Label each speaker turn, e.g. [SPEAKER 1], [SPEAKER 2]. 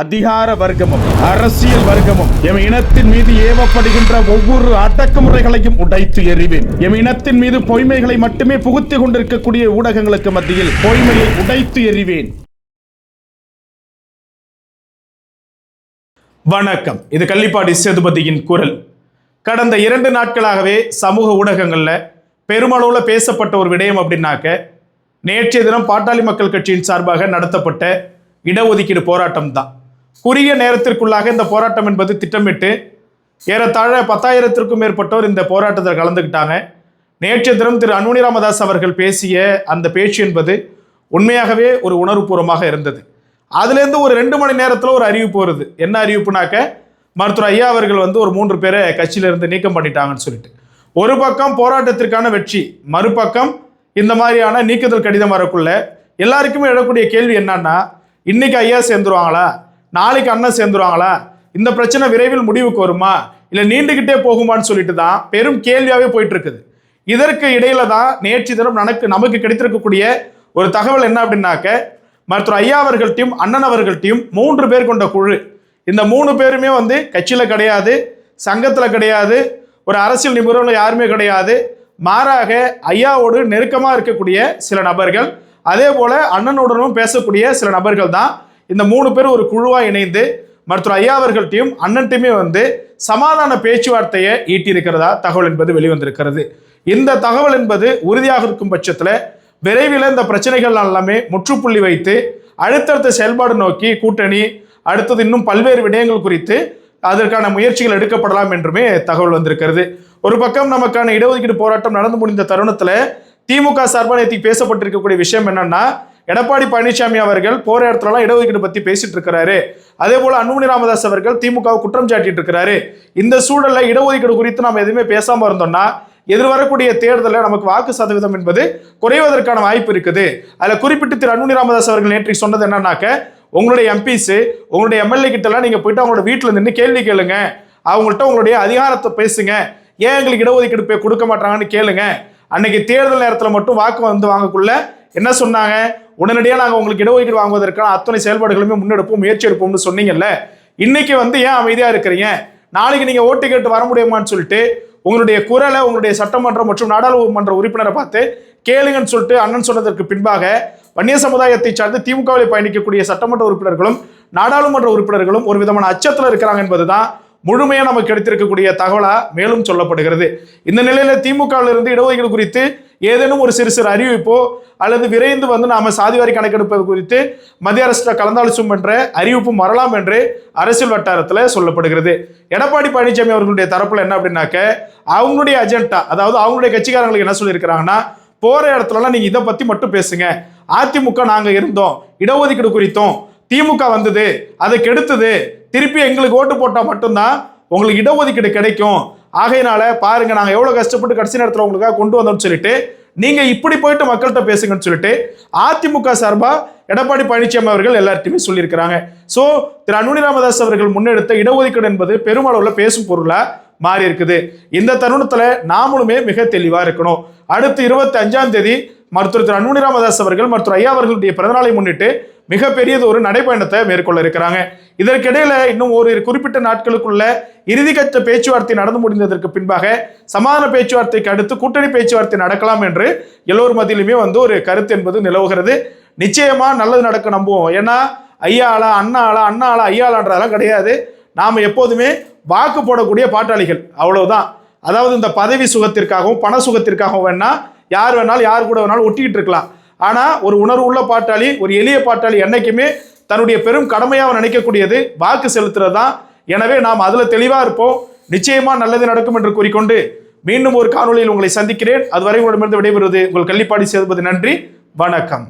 [SPEAKER 1] அதிகார வர்க்கமும் அரசியல் வர்க்கமும் எம் இனத்தின் மீது ஏவப்படுகின்ற ஒவ்வொரு அடக்குமுறைகளையும் உடைத்து எறிவேன். எம் இனத்தின் மீது பொய்மைகளை மட்டுமே புகுத்திக் கொண்டிருக்கக்கூடிய ஊடகங்களுக்கு மத்தியில் பொய்மையை உடைத்து எறிவேன். வணக்கம். இது கள்ளிப்பாடி சேதுபதியின் குரல். கடந்த இரண்டு நாட்களாகவே சமூக ஊடகங்களில் பெருமளவில் பேசப்பட்ட ஒரு விடயம் அப்படின்னாக்க நேற்றைய தினம் பாட்டாளி மக்கள் கட்சியின் சார்பாக நடத்தப்பட்ட இடஒதுக்கீடு போராட்டம் தான் குறுகிய நேரத்திற்குள்ளாக இந்த போராட்டம் என்பது திட்டமிட்டு ஏறத்தாழ பத்தாயிரத்திற்கும் மேற்பட்டோர் இந்த போராட்டத்தில் கலந்துக்கிட்டாங்க நேற்றைய தினம் திரு அன்புனி ராமதாஸ் அவர்கள் பேசிய அந்த பேச்சு என்பது உண்மையாகவே ஒரு உணர்வுபூர்வமாக இருந்தது. அதுலேருந்து ஒரு ரெண்டு மணி நேரத்தில் ஒரு அறிவிப்பு வருது. என்ன அறிவிப்புனாக்க மருத்துவர் ஐயா அவர்கள் வந்து ஒரு மூன்று பேரை கட்சியிலிருந்து நீக்கம் பண்ணிட்டாங்கன்னு சொல்லிட்டு. ஒரு பக்கம் போராட்டத்திற்கான வெற்றி மறுபக்கம் இந்த மாதிரியான நீக்குதல் கடிதம் வரக்குள்ள எல்லாருக்குமே எழக்கூடிய கேள்வி என்னன்னா இன்னைக்கு ஐயா சேர்ந்துருவாங்களா? நாளைக்கு அண்ணன் சேர்ந்துருவாங்களா? இந்த பிரச்சனை விரைவில் முடிவுக்கு வருமா? இல்லை நீண்டுகிட்டே போகுமான்னு சொல்லிட்டு தான் பெரும் கேள்வியாகவே போயிட்டு இருக்குது இதற்கு இடையில தான் நேற்று தினம் நமக்கு நமக்கு கிடைத்திருக்கக்கூடிய ஒரு தகவல் என்ன அப்படின்னாக்க மருத்துவர் ஐயா அவர்கள்ட்டையும் அண்ணன் அவர்கள்ட்டையும் மூன்று பேர் கொண்ட குழு. இந்த மூணு பேருமே வந்து கட்சியில் கிடையாது சங்கத்தில் கிடையாது ஒரு அரசியல் நிபுணர்கள் யாருமே கிடையாது. மாறாக ஐயாவோடு நெருக்கமாக இருக்கக்கூடிய சில நபர்கள் அதே போல அண்ணனுடனும் பேசக்கூடிய சில நபர்கள் தான் இந்த மூணு பேர் ஒரு குழுவாக இணைந்து மருத்துவர் ஐயா அவர்கள்ட்டையும் அண்ணன்ட்டையுமே வந்து சமாதான பேச்சுவார்த்தையை ஈட்டியிருக்கிறதா தகவல் என்பது வெளிவந்திருக்கிறது. இந்த தகவல் என்பது உறுதியாக இருக்கும் பட்சத்தில் விரைவில் இந்த பிரச்சனைகள் எல்லாமே முற்றுப்புள்ளி வைத்து அடுத்தடுத்த செயல்பாடு நோக்கி கூட்டணி அடுத்தது இன்னும் பல்வேறு விடயங்கள் குறித்து அதற்கான முயற்சிகள் எடுக்கப்படலாம் என்றுமே தகவல் வந்திருக்கிறது. ஒரு பக்கம் நமக்கான இடஒதுக்கீடு போராட்டம் நடந்து முடிந்த தருணத்தில் திமுக சார்பாக நேற்று பேசப்பட்டிருக்கக்கூடிய விஷயம் என்னன்னா எடப்பாடி பழனிசாமி அவர்கள் போற இடத்துலலாம் இடஒதுக்கீடு பத்தி பேசிட்டு இருக்கிறாரு. அதே போல அன்புமணி ராமதாஸ் அவர்கள் திமுக குற்றம் சாட்டிட்டு இருக்கிறாரு. இந்த சூழல்ல இடஒதுக்கீடு குறித்து நம்ம எதுவுமே பேசாம இருந்தோம்னா எதிர்வரக்கூடிய தேர்தலில் நமக்கு வாக்கு சதவீதம் என்பது குறைவதற்கான வாய்ப்பு இருக்குது. அதில் குறிப்பிட்டு திரு அன்புமணி ராமதாஸ் அவர்கள் நேற்று சொன்னது என்னன்னாக்க உங்களுடைய எம்பிஸ் உங்களுடைய எம்எல்ஏ கிட்டலாம் நீங்க போயிட்டு அவங்களோட வீட்டில் நின்று கேள்வி கேளுங்க. அவங்கள்ட்ட உங்களுடைய அதிகாரத்தை பேசுங்க. ஏன் எங்களுக்கு இடஒதுக்கீடு போய் கொடுக்க மாட்டாங்கன்னு கேளுங்க. அன்னைக்கு தேர்தல் நேரத்தில் மட்டும் வாக்கு வந்து வாங்கக்குள்ள என்ன சொன்னாங்க? உடனடியாக நாங்கள் உங்களுக்கு இடஒதுக்கீடு வாங்குவதற்கான அத்தனை செயல்பாடுகளுமே முன்னெடுப்போம் முயற்சி எடுப்போம்னு சொன்னீங்கல்ல? இன்னைக்கு வந்து ஏன் அமைதியாக இருக்கிறீங்க? நாளைக்கு நீங்கள் ஓட்டு கேட்டு வர முடியுமான்னு சொல்லிட்டு உங்களுடைய குரலை உங்களுடைய சட்டமன்றம் மற்றும் நாடாளுமன்ற உறுப்பினரை பார்த்து கேளுங்கன்னு சொல்லிட்டு அண்ணன் சொன்னதற்கு பின்பாக வன்னிய சமுதாயத்தை சார்ந்து திமுகவில் பயணிக்கக்கூடிய சட்டமன்ற உறுப்பினர்களும் நாடாளுமன்ற உறுப்பினர்களும் ஒரு விதமான அச்சத்தில் இருக்கிறாங்க என்பதுதான் முழுமையாக நமக்கு கிடைத்திருக்கக்கூடிய தகவலாக மேலும் சொல்லப்படுகிறது. இந்த நிலையில் திமுகவில் இருந்து இடஒதுக்கீடு குறித்து ஏதேனும் ஒரு சிறு சிறு அறிவிப்போ அல்லது விரைந்து வந்து நாம சாதிவாரி கணக்கெடுப்பது குறித்து மத்திய அரசு கலந்தாலோசும் என்ற அறிவிப்பும் வரலாம் என்று அரசியல் வட்டாரத்தில் சொல்லப்படுகிறது. எடப்பாடி பழனிசாமி அவர்களுடைய தரப்பில் என்ன அப்படின்னாக்க அவங்களுடைய அஜெண்டா அதாவது அவங்களுடைய கட்சிக்காரங்களுக்கு என்ன சொல்லியிருக்கிறாங்கன்னா போற இடத்துலலாம் நீங்க இதை பத்தி மட்டும் பேசுங்க. அதிமுக நாங்க இருந்தோம் இடஒதுக்கீடு குறித்தும் திமுக வந்தது அதை கெடுத்தது திருப்பி எங்களுக்கு ஓட்டு போட்டால் மட்டும்தான் உங்களுக்கு இடஒதுக்கீடு கிடைக்கும். ஆகையினால பாருங்க நாங்கள் எவ்வளோ கஷ்டப்பட்டு கடைசி நேரத்தில் உங்களுக்காக கொண்டு வந்தோம்னு சொல்லிட்டு நீங்கள் இப்படி போயிட்டு மக்கள்கிட்ட பேசுங்கன்னு சொல்லிட்டு அதிமுக சார்பாக எடப்பாடி பழனிசாமி அவர்கள் எல்லார்ட்டையுமே சொல்லியிருக்கிறாங்க. ஸோ திரு அன்புனி ராமதாஸ் அவர்கள் முன்னெடுத்த இடஒதுக்கீடு என்பது பெருமளவில் பேசும் பொருளாக மாறி இருக்குது இந்த தருணத்தில் நாமளுமே மிக தெளிவாக இருக்கணும். அடுத்து இருபத்தி அஞ்சாம் தேதி மருத்துவர் திரு அன்புனி ராமதாஸ் அவர்கள் மருத்துவர் ஐயா அவர்களுடைய பிறந்தநாளை முன்னிட்டு மிகப்பெரியது ஒரு நடைப்பயணத்தை மேற்கொள்ள இருக்கிறாங்க. இதற்கிடையில இன்னும் ஒரு குறிப்பிட்ட நாட்களுக்குள்ள இறுதிக்கட்ட பேச்சுவார்த்தை நடந்து முடிந்ததற்கு பின்பாக சமாதான பேச்சுவார்த்தைக்கு அடுத்து கூட்டணி பேச்சுவார்த்தை நடக்கலாம் என்று எல்லோர் மத்தியிலுமே வந்து ஒரு கருத்து என்பது நிலவுகிறது. நிச்சயமா நல்லது நடக்க நம்புவோம். ஏன்னா ஐயாளா அண்ணாளா அண்ணாளா ஐயாளான்றதெல்லாம் கிடையாது. நாம் எப்போதுமே வாக்கு போடக்கூடிய பாட்டாளிகள். அவ்வளவுதான். அதாவது இந்த பதவி சுகத்திற்காகவும் பண சுகத்திற்காகவும் வேணா யார் வேணாலும் யார் கூட வேணாலும் ஒட்டிக்கிட்டு இருக்கலாம். ஆனா ஒரு உணர்வு உள்ள பாட்டாளி ஒரு எளிய பாட்டாளி என்னைக்குமே தன்னுடைய பெரும் கடமையாக நினைக்கக்கூடியது வாக்கு செலுத்துறது தான் எனவே நாம் அதுல தெளிவா இருப்போம். நிச்சயமா நல்லது நடக்கும் என்று கூறிக்கொண்டு மீண்டும் ஒரு காணொளியில் உங்களை சந்திக்கிறேன். அதுவரை உங்களிடமிருந்து விடைபெறுவது உங்கள் கள்ளிப்பாடி சேர்ப்பது நன்றி. வணக்கம்.